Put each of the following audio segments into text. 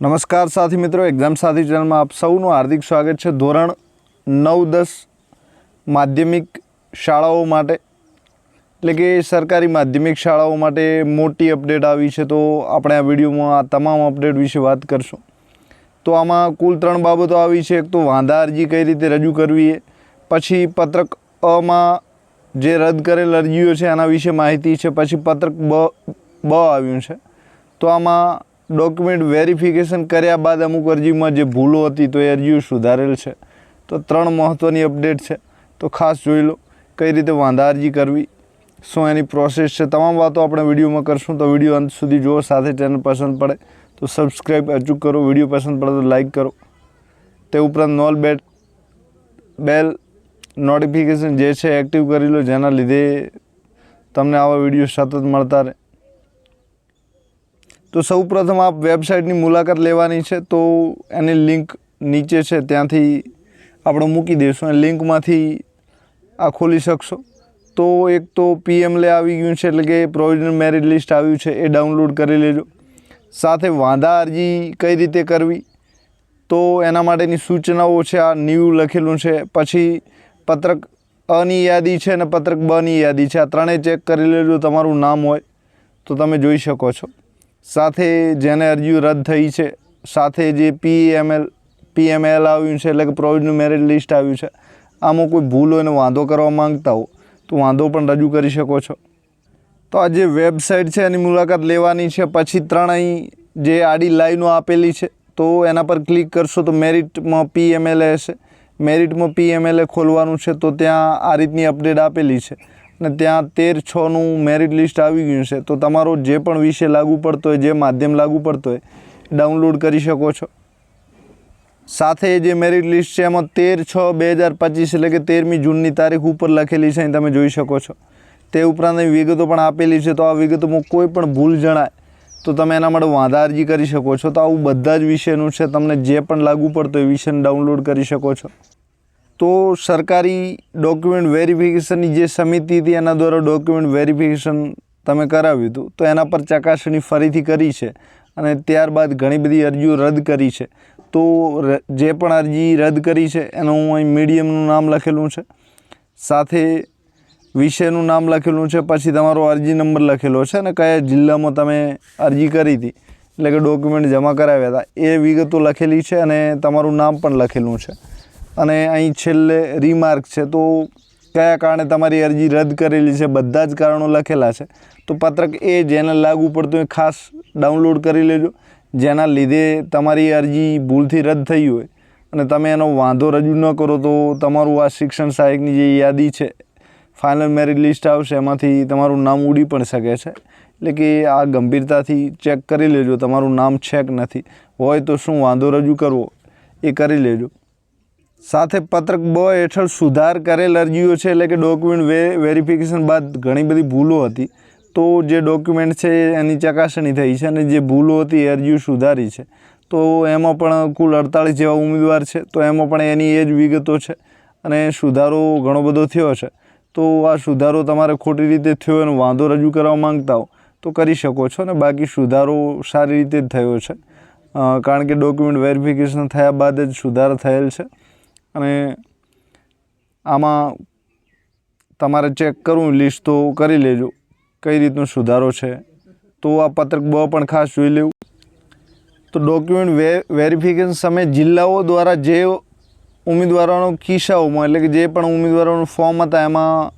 નમસ્કાર સાથી મિત્રો એક્ઝામ સાથી ચેનલમાં આપ સૌનું હાર્દિક સ્વાગત છે. ધોરણ નવ દસ માધ્યમિક શાળાઓ માટે, એટલે કે સરકારી માધ્યમિક શાળાઓ માટે મોટી અપડેટ આવી છે, તો આપણે આ વિડીયોમાં આ તમામ અપડેટ વિશે વાત કરશું. તો આમાં કુલ ત્રણ બાબતો આવી છે. એક તો વાંધા અરજી કઈ રીતે રજૂ કરવી એ, પછી પત્રક અમાં જે રદ કરેલ અરજીઓ છે એના વિશે માહિતી છે, પછી પત્રક બ બ આવ્યું છે. તો આમાં ડોક્યુમેન્ટ વેરિફિકેશન કર્યા બાદ અમુક અરજીમાં જે ભૂલો હતી તો એ અરજીઓ સુધારેલ છે. તો ત્રણ મહત્ત્વની અપડેટ છે. તો ખાસ જોઈ લો, કઈ રીતે વાંધા અરજી કરવી, શું એની પ્રોસેસ છે, તમામ વાતો આપણે વિડીયોમાં કરશું. તો વીડિયો અંત સુધી જુઓ, સાથે ચેનલ પસંદ પડે તો સબસ્ક્રાઈબ અચૂક કરો, વીડિયો પસંદ પડે તો લાઈક કરો. તે ઉપરાંત નોલ બેટ બેલ નોટિફિકેશન જે છે એક્ટિવ કરી લો, જેના લીધે તમને આવા વીડિયો સતત મળતા રહે. તો સૌ પ્રથમ આપ વેબસાઇટની મુલાકાત લેવાની છે, તો એની લિંક નીચે છે, ત્યાંથી આપણે મૂકી દઈશું. એ લિંકમાંથી આ ખોલી શકશો. તો એક તો પીએમ આવી ગયું છે, એટલે કે પ્રોવિઝનલ મેરિટ લિસ્ટ આવ્યું છે, એ ડાઉનલોડ કરી લેજો. સાથે વાંધા અરજી કઈ રીતે કરવી, તો એના માટેની સૂચનાઓ છે, આ ન્યૂ લખેલું છે. પછી પત્રક અની યાદી છે અને પત્રક બની યાદી છે. આ ત્રણેય ચેક કરી લેજો, તમારું નામ હોય તો તમે જોઈ શકો છો. સાથે જેને અરજીઓ રદ થઈ છે, સાથે જે પીએમએલ પીએમએલ આવ્યું છે, એટલે કે પ્રોવિઝનલ મેરિટ લિસ્ટ આવ્યું છે, આમાં કોઈ ભૂલ હોય ને વાંધો કરવા માંગતા હો, તો વાંધો પણ રજૂ કરી શકો છો. તો આ જે વેબસાઇટ છે, એની મુલાકાત લેવાની છે, પછી ત્રણ અહીં જે આડી લાઈનો આપેલી છે, તો એના પર ક્લિક કરશો તો મેરિટમાં પીએમએલએ હશે. મેરિટમાં પીએમએલએ ખોલવાનું છે, તો ત્યાં આ રીતની અપડેટ આપેલી છે. અને ત્યાં તેર છનું મેરિટ લિસ્ટ આવી ગયું છે. તો તમારો જે પણ વિષય લાગુ પડતો હોય, જે માધ્યમ લાગુ પડતો હોય ડાઉનલોડ કરી શકો છો. સાથે જે મેરિટ લિસ્ટ છે, એમાં તેર છ બે હજાર પચીસ એટલે કે તેરમી જૂનની તારીખ ઉપર લખેલી છે તમે જોઈ શકો છો. તે ઉપરાંત વિગતો પણ આપેલી છે, તો આ વિગતોમાં કોઈ પણ ભૂલ જણાય, તો તમે એના માટે વાંધા અરજી કરી શકો છો. તો આવું બધા જ વિષયનું છે, તમને જે પણ લાગુ પડતો એ વિષયને ડાઉનલોડ કરી શકો છો. તો સરકારી ડોક્યુમેન્ટ વેરિફિકેશનની જે સમિતિ હતી, એના દ્વારા ડોક્યુમેન્ટ વેરિફિકેશન તમે કરાવ્યું હતું, તો એના પર ચકાસણી ફરીથી કરી છે અને ત્યારબાદ ઘણી બધી અરજીઓ રદ કરી છે. તો જે પણ અરજી રદ કરી છે, એનું હું અહીં મીડિયમનું નામ લખેલું છે, સાથે વિષયનું નામ લખેલું છે, પછી તમારો અરજી નંબર લખેલો છે અને કયા જિલ્લામાં તમે અરજી કરી હતી, એટલે કે ડોક્યુમેન્ટ જમા કરાવ્યા હતા, એ વિગતો લખેલી છે અને તમારું નામ પણ લખેલું છે. અને અહીં છેલ્લે રીમાર્ક છે, તો કયા કારણે તમારી અરજી રદ કરેલી છે? બધા જ કારણો લખેલા છે. તો પત્રક એ જેને લાગુ પડતું એ ખાસ ડાઉનલોડ કરી લેજો. જેના લીધે તમારી અરજી ભૂલથી રદ થઈ હોય અને તમે એનો વાંધો રજૂ ન કરો, તો તમારું આ શિક્ષણ સહાયકની જે યાદી છે ફાઇનલ મેરિટ લિસ્ટ આવશે, એમાંથી તમારું નામ ઉડી પણ શકે છે. એટલે કે આ ગંભીરતાથી ચેક કરી લેજો, તમારું નામ છે કે નથી. હોય તો શું વાંધો રજૂ કરવો એ કરી લેજો. સાથે પત્રક બ હેઠળ સુધાર કરેલ અરજીઓ છે એટલે કે ડોક્યુમેન્ટ વે વેરિફિકેશન બાદ ઘણી બધી ભૂલો હતી. તો જે ડોક્યુમેન્ટ છે એની ચકાસણી થઈ છે અને જે ભૂલો હતી એ અરજીઓ સુધારી છે. તો એમાં પણ કુલ અડતાળીસ જેવા ઉમેદવાર છે. તો એમાં પણ એની એ જ વિગતો છે અને સુધારો ઘણો બધો થયો છે. તો આ સુધારો તમારે ખોટી રીતે થયો અને વાંધો રજૂ કરવા માંગતા હો, તો કરી શકો છો ને બાકી સુધારો સારી રીતે જ થયો છે. કારણ કે ડોક્યુમેન્ટ વેરિફિકેશન થયા બાદ જ સુધારો થયેલ છે. અને આમાં તમારે ચેક કરવું લિસ્ટ તો કરી લેજો. કઈ રીતનો સુધારો છે? તો આ પત્રક બ પણ ખાસ જોઈ લેવું. તો ડોક્યુમેન્ટ વે વેરિફિકેશન સમયે જિલ્લાઓ દ્વારા જે ઉમેદવારોનો કિસ્સાઓમાં એટલે કે જે પણ ઉમેદવારોનું ફોર્મ હતા, એમાં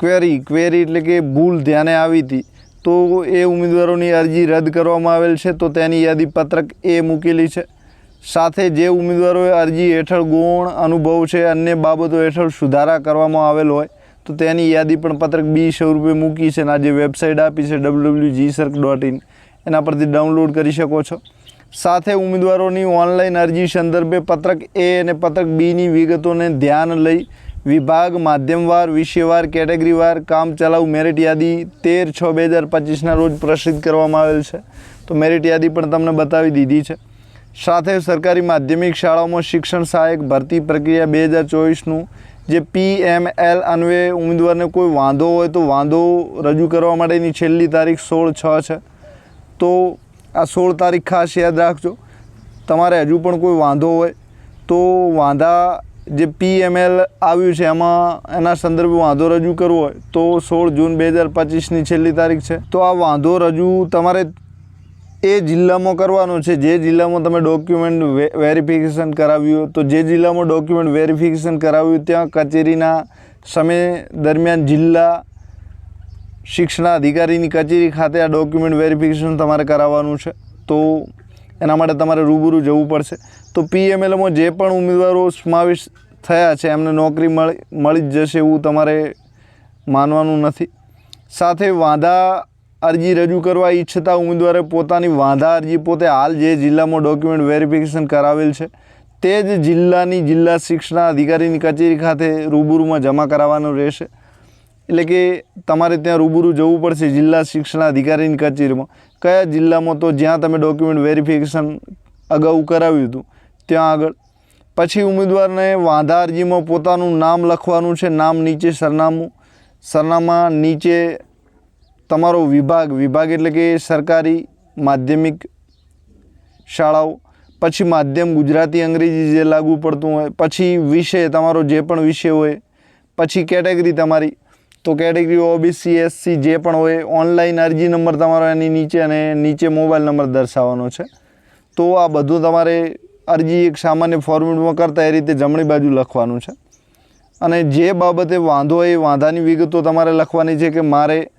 ક્વેરી ક્વેરી એટલે કે ભૂલ ધ્યાને આવી હતી. તો એ ઉમેદવારોની અરજી રદ કરવામાં આવેલ છે, તો તેની યાદી પત્રક એ મૂકેલી છે. સાથે જે ઉમેદવારોએ અરજી હેઠળ ગુણ અનુભવ છે, અન્ય બાબતો હેઠળ સુધારા કરવામાં આવેલ હોય, તો તેની યાદી પણ પત્રક બી સ્વરૂપે મૂકી છે અને આ જે વેબસાઇટ આપી છે W G SIRC dot in એના પરથી ડાઉનલોડ કરી શકો છો. સાથે ઉમેદવારોની ઓનલાઈન અરજી સંદર્ભે પત્રક એ અને પત્રક બીની વિગતોને ધ્યાન લઈ વિભાગ, માધ્યમવાર, વિષયવાર, કેટેગરીવાર કામચલાઉ મેરિટ યાદી તેર છ બે હજાર પચીસના રોજ પ્રસિદ્ધ કરવામાં આવેલ છે. તો મેરિટ યાદી પણ તમને બતાવી દીધી છે. સાથે સરકારી માધ્યમિક શાળાઓમાં શિક્ષણ સહાયક ભરતી પ્રક્રિયા બે હજાર ચોવીસનું, જે પી એમ એલ અન્વયે ઉમેદવારને કોઈ વાંધો હોય તો વાંધો રજૂ કરવા માટેની છેલ્લી તારીખ સોળ છ છે. તો આ સોળ તારીખ ખાસ યાદ રાખજો. તમારે હજુ પણ કોઈ વાંધો હોય તો વાંધા જે પી એમ એલ આવ્યું છે એમાં એના સંદર્ભે વાંધો રજૂ કરવો હોય તો સોળ જૂન બે હજાર પચીસની છેલ્લી તારીખ છે. તો આ વાંધો રજૂ તમારે એ જિલ્લામાં કરવાનું છે. જે જિલ્લામાં તમે ડોક્યુમેન્ટ વેરિફિકેશન કરાવ્યું, તો જે જિલ્લામાં ડોક્યુમેન્ટ વેરિફિકેશન કરાવ્યું, ત્યાં કચેરીના સમય દરમિયાન જિલ્લા શિક્ષણ અધિકારીની કચેરી ખાતે આ ડોક્યુમેન્ટ વેરિફિકેશન તમારે કરાવવાનું છે. તો એના માટે તમારે રૂબરૂ જવું પડશે. તો પીએમએલમાં જે પણ ઉમેદવારો સમાવેશ થયા છે, એમને નોકરી મળી મળી જ જશે એવું તમારે માનવાનું નથી. સાથે વાંધા અરજી રજૂ કરવા ઈચ્છતા ઉમેદવારે પોતાની વાંધા અરજી પોતે હાલ જે જિલ્લામાં ડોક્યુમેન્ટ વેરિફિકેશન કરાવેલ છે, તે જ જિલ્લાની જિલ્લા શિક્ષણાધિકારીની કચેરી ખાતે રૂબરૂમાં જમા કરાવવાનું રહેશે. એટલે કે તમારે ત્યાં રૂબરૂ જવું પડશે જિલ્લા શિક્ષણ અધિકારીની કચેરીમાં. કયા જિલ્લામાં તો જ્યાં તમે ડોક્યુમેન્ટ વેરિફિકેશન અગાઉ કરાવ્યું હતું, ત્યાં આગળ. પછી ઉમેદવારને વાંધા અરજીમાં પોતાનું નામ લખવાનું છે, નામ નીચે સરનામું, સરનામા નીચે તમારો વિભાગ વિભાગ એટલે કે સરકારી માધ્યમિક શાળાઓ, પછી માધ્યમ ગુજરાતી અંગ્રેજી જે લાગુ પડતું હોય, પછી વિષય, તમારો જે પણ વિષય હોય, પછી કેટેગરી તમારી, તો કેટેગરી ઓબીસી એસસી જે પણ હોય ઓનલાઈન અરજી નંબર તમારો એની નીચે અને નીચે મોબાઈલ નંબર દર્શાવવાનો છે. તો આ બધું તમારે અરજી એક સામાન્ય ફોર્મેટમાં કરતા એ રીતે જમણી બાજુ લખવાનું છે. અને જે બાબતે વાંધો હોય એ વાંધાની વિગતો તમારે લખવાની છે કે મારે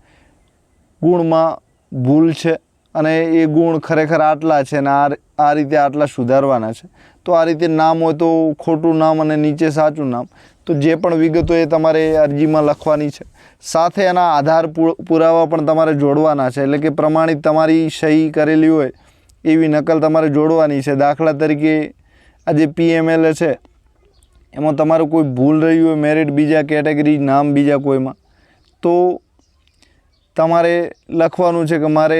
ગુણમાં ભૂલ છે અને એ ગુણ ખરેખર આટલા છે અને આ આ રીતે આટલા સુધારવાના છે, તો આ રીતે નામ હોય તો ખોટું નામ અને નીચે સાચું નામ, તો જે પણ વિગતો એ તમારે અરજીમાં લખવાની છે. સાથે એના આધાર પુરાવા પણ તમારે જોડવાના છે, એટલે કે પ્રમાણિત તમારી સહી કરેલી હોય એવી નકલ તમારે જોડવાની છે. દાખલા તરીકે આ જે પીએમએલ છે, એમાં તમારું કોઈ ભૂલ રહ્યું હોય, મેરિટ બીજા કેટેગરી, નામ બીજા કોઈમાં, તો તમારે લખવાનું છે કે મારે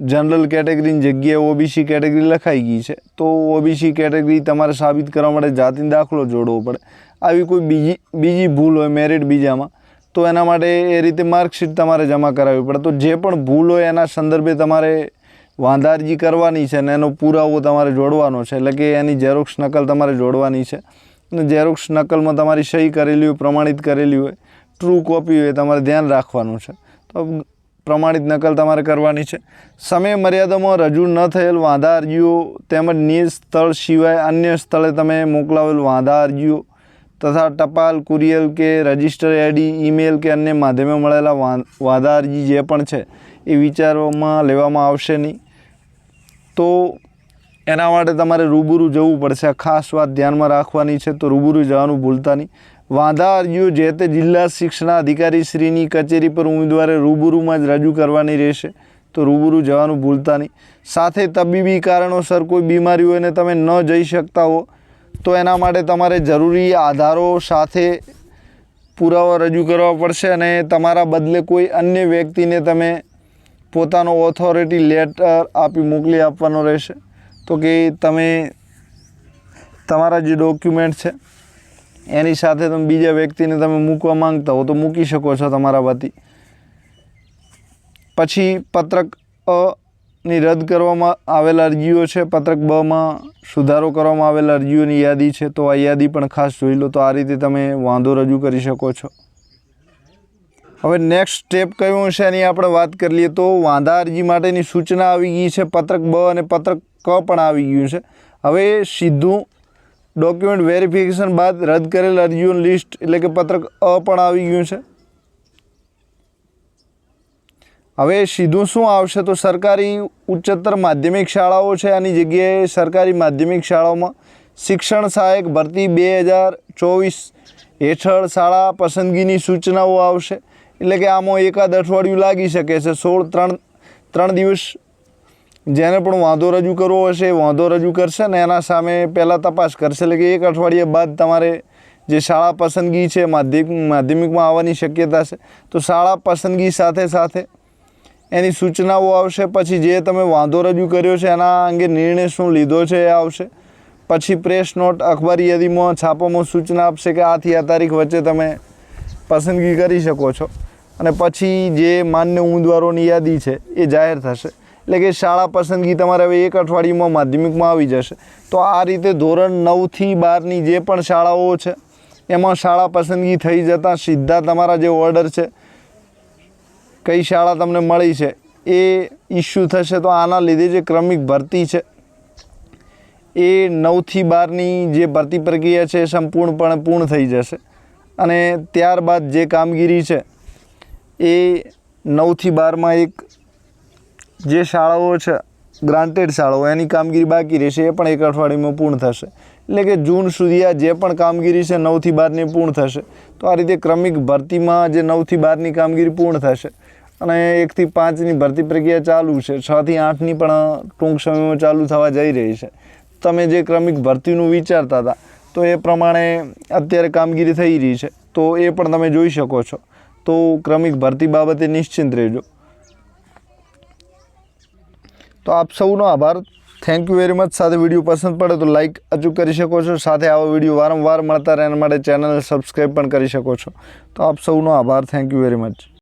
જનરલ કેટેગરીની જગ્યાએ ઓબીસી કેટેગરી લખાઈ ગઈ છે. તો ઓબીસી કેટેગરી તમારે સાબિત કરવા માટે જાતિનો દાખલો જોડવો પડે. આવી કોઈ બીજી બીજી ભૂલ હોય મેરિટ બીજામાં, તો એના માટે એ રીતે માર્કશીટ તમારે જમા કરાવવી પડે. તો જે પણ ભૂલ હોય એના સંદર્ભે તમારે વાંધારજી કરવાની છે અને એનો પુરાવો તમારે જોડવાનો છે. એટલે કે એની ઝેરોક્ષ નકલ તમારે જોડવાની છે. અને ઝેરોક્ષ નકલમાં તમારી સહી કરેલી હોય, પ્રમાણિત કરેલી હોય ટ્રુ કોપી હોય તમારે ધ્યાન રાખવાનું છે. તો પ્રમાણિત નકલ તમારે કરવાની છે. સમય મર્યાદામાં રજૂ ન થયેલ વાંધા અરજીઓ તેમજ નિજ સ્થળ સિવાય અન્ય સ્થળે તમે મોકલાવેલ વાંધા અરજીઓ તથા ટપાલ, કુરિયર કે રજિસ્ટર આઈડી, ઈમેલ કે અન્ય માધ્યમે મળેલા વાંધા અરજી જે પણ છે એ વિચારોમાં લેવામાં આવશે નહીં. તો એના માટે તમારે રૂબરૂ જવું પડશે. આ ખાસ વાત ધ્યાનમાં રાખવાની છે તો રૂબરૂ જવાનું ભૂલતા નહીં. વાંધા અરજીઓ જે તે જિલ્લા શિક્ષણાધિકારી શ્રીની કચેરી પર ઉમેદવારે રૂબરૂમાં જ રજૂ કરવાની રહેશે. તો રૂબરૂ જવાનું ભૂલતા નહીં. સાથે તબીબી કારણોસર કોઈ બીમારી હોય ને તમે ન જઈ શકતા હો, તો એના માટે તમારે જરૂરી આધારો સાથે પુરાવા રજૂ કરવા પડશે અને તમારા બદલે કોઈ અન્ય વ્યક્તિને તમે પોતાનો ઓથોરિટી લેટર આપી મોકલી આપવાનો રહેશે. તો કે તમે, તમારા જે ડોક્યુમેન્ટ છે એની સાથે તમે બીજા વ્યક્તિને તમે મૂકવા માંગતા હો તો મૂકી શકો છો તમારા વતી. પછી પત્રક અ ની રદ કરવામાં આવેલ અરજીઓ છે, પત્રક બમાં સુધારો કરવામાં આવેલ અરજીઓની યાદી છે, તો આ યાદી પણ ખાસ જોઈ લો તો આ રીતે તમે વાંધો રજૂ કરી શકો છો. હવે નેક્સ્ટ સ્ટેપ કયું છે એની આપણે વાત કરી લઈએ તો વાંધા અરજી માટેની સૂચના આવી ગઈ છે, પત્રક બ અને પત્રક ક પણ આવી ગયું છે. હવે સીધું ડોક્યુમેન્ટ વેરિફિકેશન બાદ રદ કરેલ અરજીઓનું લિસ્ટ એટલે કે પત્રક અ પણ આવી ગયું છે. હવે સીધું શું આવશે? તો સરકારી ઉચ્ચતર માધ્યમિક શાળાઓ છે. આની જગ્યાએ સરકારી માધ્યમિક શાળાઓમાં શિક્ષણ સહાયક ભરતી બે હજાર ચોવીસ હેઠળ શાળા પસંદગીની સૂચનાઓ આવશે. એટલે કે આમાં એકાદ અઠવાડિયું લાગી શકે છે. સોળ, ત્રણ ત્રણ દિવસ જેને પણ વાંધો રજૂ કરવો હશે વાંધો રજૂ કરશે ને એના સામે પહેલાં તપાસ કરશે. એટલે કે એક અઠવાડિયા બાદ તમારે જે શાળા પસંદગી છે માધ્યમિક, માધ્યમિકમાં આવવાની શક્યતા છે, તો શાળા પસંદગી સાથે સાથે એની સૂચનાઓ આવશે, પછી જે તમે વાંધો રજૂ કર્યો છે એના અંગે નિર્ણય શું લીધો છે એ આવશે. પછી પ્રેસ નોટ અખબારી યાદીમાં છાપામાં સૂચના આપશે કે આથી આ તારીખ વચ્ચે તમે પસંદગી કરી શકો છો. અને પછી જે માન્ય ઉમેદવારોની યાદી છે એ જાહેર થશે. એટલે કે શાળા પસંદગી તમારે હવે એક અઠવાડિયામાં માધ્યમિકમાં આવી જશે. તો આ રીતે ધોરણ નવથી બારની જે પણ શાળાઓ છે, એમાં શાળા પસંદગી થઈ જતાં સીધા તમારા જે ઓર્ડર છે, કઈ શાળા તમને મળી છે, એ ઇસ્યુ થશે તો આના લીધે જે ક્રમિક ભરતી છે, એ નવથી બારની જે ભરતી પ્રક્રિયા છે એ સંપૂર્ણપણે પૂર્ણ થઈ જશે. અને ત્યારબાદ જે કામગીરી છે, એ નવથી બારમાં એક જે શાળાઓ છે ગ્રાન્ટેડ શાળાઓ, એની કામગીરી બાકી રહેશે, એ પણ એક અઠવાડિયામાં પૂર્ણ થશે. એટલે કે જૂન સુધી આ જે પણ કામગીરી છે નવથી બારની પૂર્ણ થશે. તો આ રીતે ક્રમિક ભરતીમાં જે નવથી બારની કામગીરી પૂર્ણ થશે. અને એકથી પાંચની ભરતી પ્રક્રિયા ચાલુ છે છથી આઠની પણ ટૂંક સમયમાં ચાલુ થવા જઈ રહી છે. તમે જે ક્રમિક ભરતીનું વિચારતા હતા, તો એ પ્રમાણે અત્યારે કામગીરી થઈ રહી છે. તો એ પણ તમે જોઈ શકો છો. તો ક્રમિક ભરતી બાબતે નિશ્ચિંત રહેજો. તો આપ સૌનો આભાર. થેન્ક યુ વેરી મચ સાથે વીડિયો પસંદ પડે તો લાઈક અચૂક કરી શકો છો. સાથે આવા વીડિયો વારંવાર મળતા રહે એના માટે ચેનલ સબસ્ક્રાઈબ પણ કરી શકો છો. તો આપ સૌનો આભાર. Thank you very much